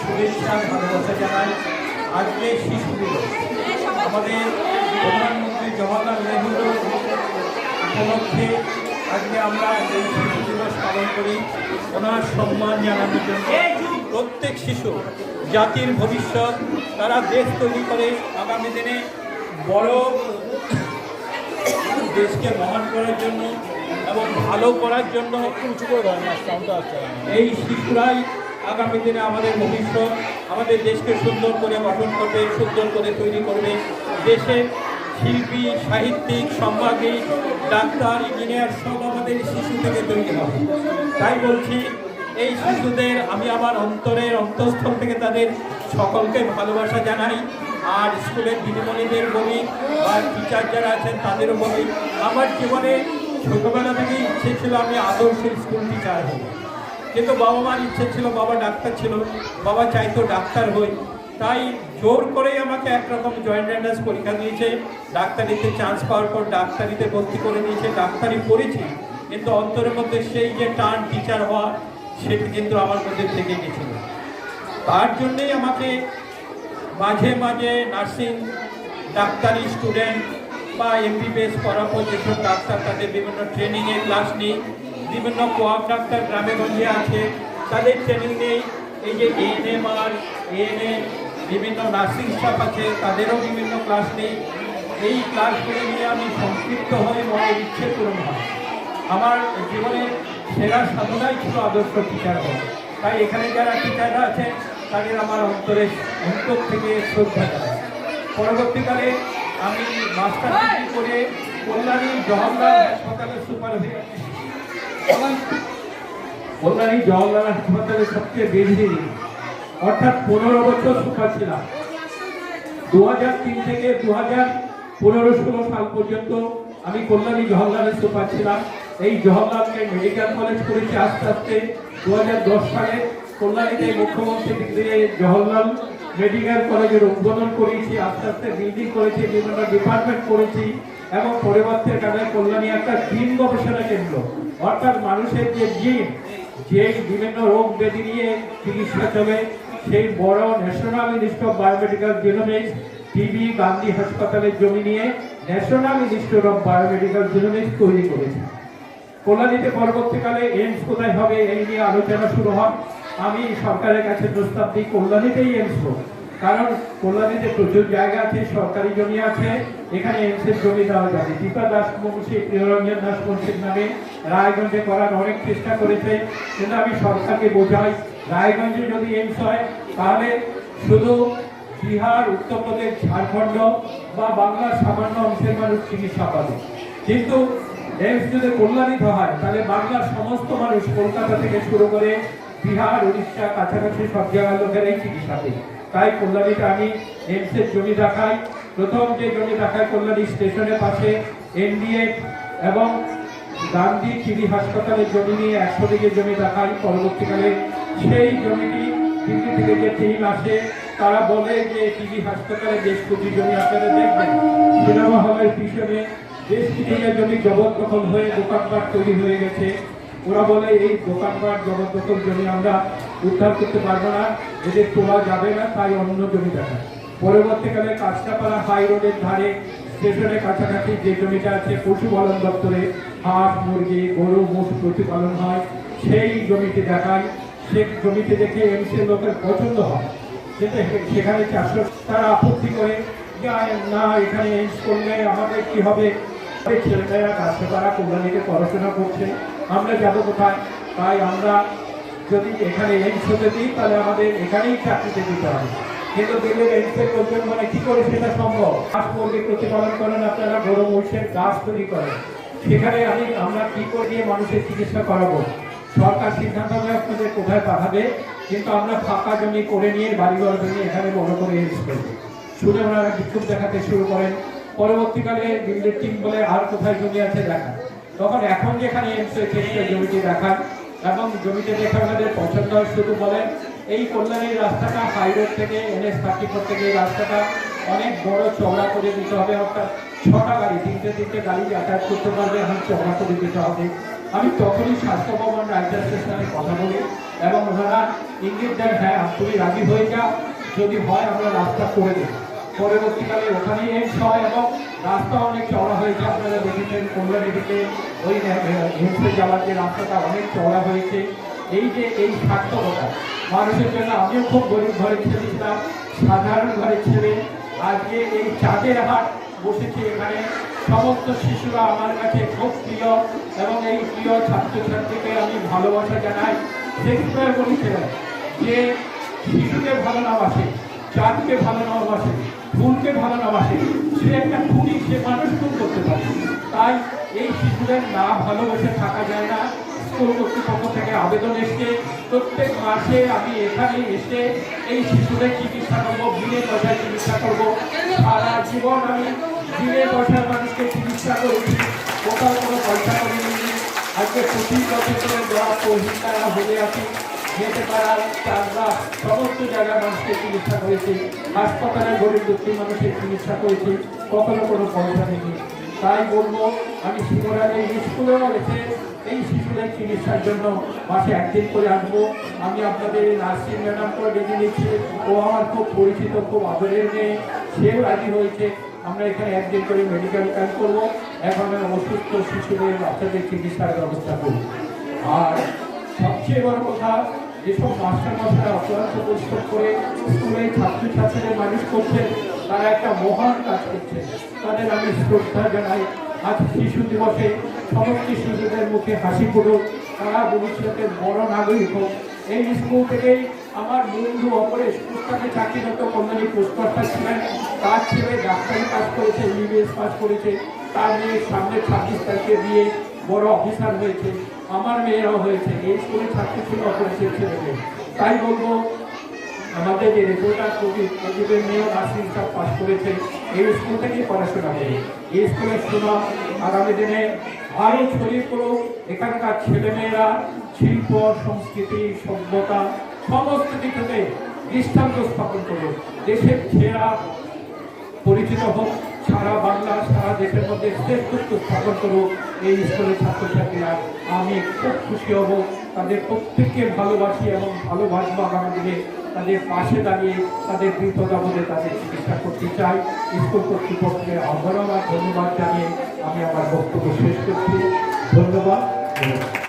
শুভেচ্ছা ভালোবাসা জানাই আজকে শিশু দিবস। আমাদের প্রধানমন্ত্রী জওয়াহরলাল নেহরু উপলক্ষে আজকে আমরা এই শিশু দিবস পালন করি। ওনার সম্মান জানানোর জন্য প্রত্যেক শিশু জাতির ভবিষ্যৎ তারা দেশ তৈরি করে আগামী দিনে বড় দেশকে মহান করার জন্য এবং ভালো করার জন্য এই শিশুরাই আগামী দিনে আমাদের ভবিষ্যৎ, আমাদের দেশকে সুন্দর করে গঠন করবে, সুন্দর করে তৈরি করবে। দেশের শিল্পী, সাহিত্যিক সাংবাদিক ডাক্তার, ইঞ্জিনিয়ার সব আমাদের শিশু থেকে তৈরি হবে। তাই বলছি, এই শিশুদের আমি আমার অন্তরের অন্তঃস্থল থেকে তাদের সকলকে ভালোবাসা জানাই। আর স্কুলের দিদিমণিদের বলি, বা টিচার যারা আছেন তাদেরও বলি, আমার জীবনে ছোটবেলা থেকেই ইচ্ছে ছিল আমি আদর্শ স্কুল টিচার হব। কিন্তু বাবা মার ইচ্ছে ছিল, বাবা ডাক্তার ছিল, বাবা চাইতো ডাক্তার হই। তাই জোর করেই আমাকে একরকম জয়েন্ট এন্ট্রান্স পরীক্ষা দিয়েছে। ডাক্তারিতে চান্স পাওয়ার পর ডাক্তারিতে ভর্তি করে নিয়েছে ডাক্তারি পড়েছি। কিন্তু অন্তরের মধ্যে সেই যে টান টিচার হওয়া, সেটি কিন্তু আমার মধ্যে থেকে গেছিল। তার জন্যেই আমাকে মাঝে মাঝে নার্সিং ডাক্তারি স্টুডেন্ট বা এমবিবিএস করার পর যেসব ডাক্তার তাদের বিভিন্ন ট্রেনিংয়ে ক্লাস নিই বিভিন্ন কোয়াব ডাক্তার গ্রামে গঞ্জে আছে। তাদের ট্রেনিং নেই। এই যে এএনএমআর এএনএম বিভিন্ন নার্সিং স্টাফ আছে, তাদেরও বিভিন্ন ক্লাস নেই। এই ক্লাসগুলি নিয়ে আমি সংক্ষিপ্ত হয়ে মনের ইচ্ছে পূরণ হয়। আমার জীবনের সেরা সাধনাই ছিল আদর্শ টিচার হওয়া। তাই এখানে যারা টিচাররা আছেন, তাদের আমার অন্তরে অন্তর থেকে শ্রদ্ধা জানাই। পরবর্তীকালে আমি মাস্টার ডিগ্রি করে কল্যাণী জওয়াহরলাল হাসপাতালের সুপার কল্যাণী জওয়াহরলাল হাসপাতালের সবচেয়ে বেশি অর্থাৎ পনেরো বছর সুপার ছিলাম দু থেকে দু হাজার পনেরো ষোলো সাল পর্যন্ত আমি কল্যাণী জওহরলালের সুপার ছিলাম। এই জওহরলালকে মেডিকেল কলেজ করেছি আস্তে আস্তে। দু সালে কল্যাণীতে মুখ্যমন্ত্রী দিয়ে জওহরলাল মেডিকেল কলেজের উদ্বোধন করেছি, আস্তে আস্তে বিল্ডিং করেছি, বিভিন্ন ডিপার্টমেন্ট করেছি এবং পরিবর্তে কালে কল্যাণী একটা জিন গবেষণা কেন্দ্র। অর্থাৎ মানুষের যে জিন যে বিভিন্ন রোগ ব্যাধি নিয়ে চিকিৎসা চলে, সেই বড় national institute of biomedical genomics TB Gandhi হাসপাতালের জমি নিয়ে national institute of biomedical genomics তৈরি করেছে। কল্যাণীতে পরবর্তীকালে এইমস কোথায় হবে এই নিয়ে আলোচনা শুরু হয়। আমি সরকারের কাছে প্রস্তাব দিই, কল্যাণীতেই এইমস হোক। কারণ কল্যাণীতে প্রচুর জায়গা আছে, সরকারি জমি আছে, এখানে এমসের জমি দেওয়া যাবে। দীপা দাস মুন্সি প্রিয়রঞ্জন দাস মুন্সির নামে রায়গঞ্জে করার অনেক চেষ্টা করেছে। কিন্তু আমি সরকারকে বোঝাই, রায়গঞ্জে যদি এমস হয়, তাহলে শুধু বিহার, উত্তরপ্রদেশ, ঝাড়খণ্ড বা বাংলার সামান্য অংশের মানুষ চিকিৎসা পাবে। কিন্তু এমস যদি কল্যাণিত হয়, তাহলে বাংলার সমস্ত মানুষ কলকাতা থেকে শুরু করে বিহার, উড়িষ্যা, কাছাকাছি সব জায়গার লোকের এই চিকিৎসা পেয়ে। তাই কল্যাণীতে আমি এইমসের জমি দেখাই। প্রথম যে জমি দেখায় কল্যাণী স্টেশনের পাশে এনডিএ এবং গান্ধী টিবি হাসপাতালের জমি নিয়ে একশো দিকে জমি দেখাই। পরবর্তীকালে সেই জমিটি দিল্লি থেকে যে টিম আসে, তারা বলে যে টিবি হাসপাতালে বেশ কিছু জমি আপনারা দেখবেন। সিনেমা হলের পিছনে বেশ কিছু জমি জবরদখল হয়ে দোকানপাট তৈরি হয়ে গেছে। ওরা বলে, এই দোকানপাট জবরদখল জমি আমরা উদ্ধার করতে পারব না। এদের তোলা যাবে না, তাই অন্য জমি দেখা পরবর্তীকালে কাঁচরাপাড়া হাই রোডের ধারে, স্টেশনের কাছাকাছি যে জমিটা আছে, পশুপালন দপ্তরে হাঁস, মুরগি, গরু, মোষ প্রতিপালন হয়, সেই জমিতে দেখায়। সে জমিতে দেখে এমসির লোকের পছন্দ হয়। কিন্তু সেখানে চাষ তারা আপত্তি করে না, এখানে এইমস করলে আমাদের কি হবে? এই ছেলেমেয়েরা কাছে তারা পড়াশোনা করছে। আমরা যাব কোথায়? তাই আমরা যদি এখানে এইমস হতে দিই, তাহলে আমাদের এখানেই চাকরিতে দিতে হবে। কিন্তু দিল্লির এইমসের লোকজন মানে কি করে সেটা সম্ভব? গাছ মুরগি প্রতিপালন করেন আপনারা, গরু, মহিষের গাছ তৈরি করেন। সেখানে আমি, আমরা কি করে দিয়ে মানুষের চিকিৎসা করাবো? সরকার সিদ্ধান্ত নেয় আপনাদের কোথায় পাঠাবে? কিন্তু আমরা ফাঁকা জমি করে নিয়ে বাড়িঘর জমি এখানে বড় করে এইমস করব। শুনে ওনারা বিক্ষোভ দেখাতে শুরু করেন। পরবর্তীকালে দিল্লির টিম বলে আর কোথায় জমি আছে দেখা। তখন এখন যেখানে এমস ক্ষেত্রে জমিটি দেখান। এবং জমিতে দেখে ওনাদের পছন্দ হয়, শুধু বলেন, এই কল্যাণীর রাস্তাটা হাই থেকে এনএস থার্টি ফোর থেকে এই রাস্তাটা অনেক বড় চওড়া করে দিতে হবে, অর্থাৎ ছটা গাড়ি, তিনটে তিনটে গাড়ি যাতায়াত করতে পারবে এখন চওড়া করে দিতে হবে। আমি তখনই স্বাস্থ্য ভবন রাজ্যের সাথে কথা বলি এবং ওনারা ইঙ্গিত দেন হ্যাঁ তুমি রাজি হয়ে যাও। যদি হয়, আমরা রাস্তা করে দেব। পরবর্তীকালে ওখানেই এক্স হয় এবং রাস্তা অনেক চওড়া হয়েছে। আপনারা দেখেছেন কল্যাণীদিকে ওই হিমসে যাওয়ার যে রাস্তাটা অনেক চওড়া হয়েছে। এই যে, এই সার্থকতা মানুষের জন্য আমিও খুব গরিব ঘরের ছেলে ছিলাম, সাধারণ ঘরের ছেলে। আজকে এই চাঁদের হাট বসেছে এখানে। সমস্ত শিশুরা আমার কাছে খুব প্রিয় এবং এই প্রিয় ছাত্রছাত্রীকে আমি ভালোবাসা জানাই। শেক্সপিয়ার বলেছিলেন যে শিশুকে ভালো না বাসে চাঁদকে ভালো না বাসে ফুলকে ভালো না বাসে। সে একটা খুনি, সে মানুষ খুন করতে পারে। তাই এই শিশুদের না ভালোবেসে থাকা যায় না। স্কুল কর্তৃপক্ষ থেকে আবেদন এসছে। প্রত্যেক মাসে আমি এখানে এসে এই শিশুদের চিকিৎসা করব বিনে পয়সায় চিকিৎসা করব। সারা জীবন আমি বিনে পয়সার মানুষকে চিকিৎসা করেছি কোথাও কোনো পয়সা করে নিই আজকে পঁচিশ বছর দেওয়া পরিষ্কার হয়ে আছি যেতে পারার চাঁদরা সমস্ত জায়গায় মানুষকে চিকিৎসা করেছি। হাসপাতালে গরিব দুঃখী মানুষের চিকিৎসা করেছি, কখনো কোনো পয়সা নেই। তাই বলব, আমি শিবরাজে স্কুলেও এসে এই শিশুদের চিকিৎসার জন্য মাসে একদিন করে আসব। আমি আপনাদের নার্সিং ম্যাডামকেও ডেকে নিচ্ছি। ও আমার খুব পরিচিত, খুব আদরের মেয়ে। সেও রাজি হয়েছে। আমরা এখানে একদিন করে মেডিকেল ক্যাম্প করব। এখন অসুস্থ শিশুদের বাচ্চাদের চিকিৎসার ব্যবস্থা করব। আর সবচেয়ে বড় কথা, যেসব মাস্টার মাস্টার অক্লান্ত পরিশ্রম করে স্কুলের ছাত্রছাত্রীদের মানুষ করছে তারা একটা মহান কাজ করছে তাদের আমি শ্রদ্ধা জানাই। আজ শিশু দিবসে সমস্ত শিশুদের মুখে হাসি ফুটুক, তারা ভবিষ্যতের বড় নাগরিক হোক। এই স্কুল থেকেই আমার বন্ধু অপরেশ পুস্তকে চাকরিরত কল্যাণী পুষ্কর্তা ছিলেন। তার ছেলে ডাক্তারি পাস করেছে ইবিএস পাস করেছে। তার মেয়ে সামনে ছাব্বিশ তারিখে দিয়ে বড় অফিসার হয়েছে। আমার মেয়েরাও হয়েছে, এই স্কুলের ছাত্র ছিল অপরেশের ছেলে মেয়ে তাই বলব, আমাদের যে প্রদীপ, প্রদীপের মেয়েও নার্সিং সব পাস করেছে, এই স্কুল থেকেই পড়াশোনা করে। এই স্কুলের সুনাম আগামী দিনে আরও ছড়িয়ে পড়ুক। এখানকার ছেলেমেয়েরা, শিল্প, সংস্কৃতি, সভ্যতা, সমস্ত কিছুতে দৃষ্টান্ত স্থাপন করুক। দেশের ছেঁড়া পরিচিত হোক। সারা বাংলা, সারা দেশের মধ্যে শ্রেষ্ঠত্ব স্থাপন করুক এই স্কুলের ছাত্রছাত্রীরা। আমি খুব খুশি হব। তাদের প্রত্যেককে ভালোবাসি এবং ভালোবাসবো আগামী তাদের পাশে দাঁড়িয়ে তাদের বিপদাবদে তাদের চিকিৎসা করতে চাই। স্কুল কর্তৃপক্ষের আহ্বান আর ধন্যবাদ জানিয়ে আমি আমার বক্তব্য শেষ করছি। ধন্যবাদ।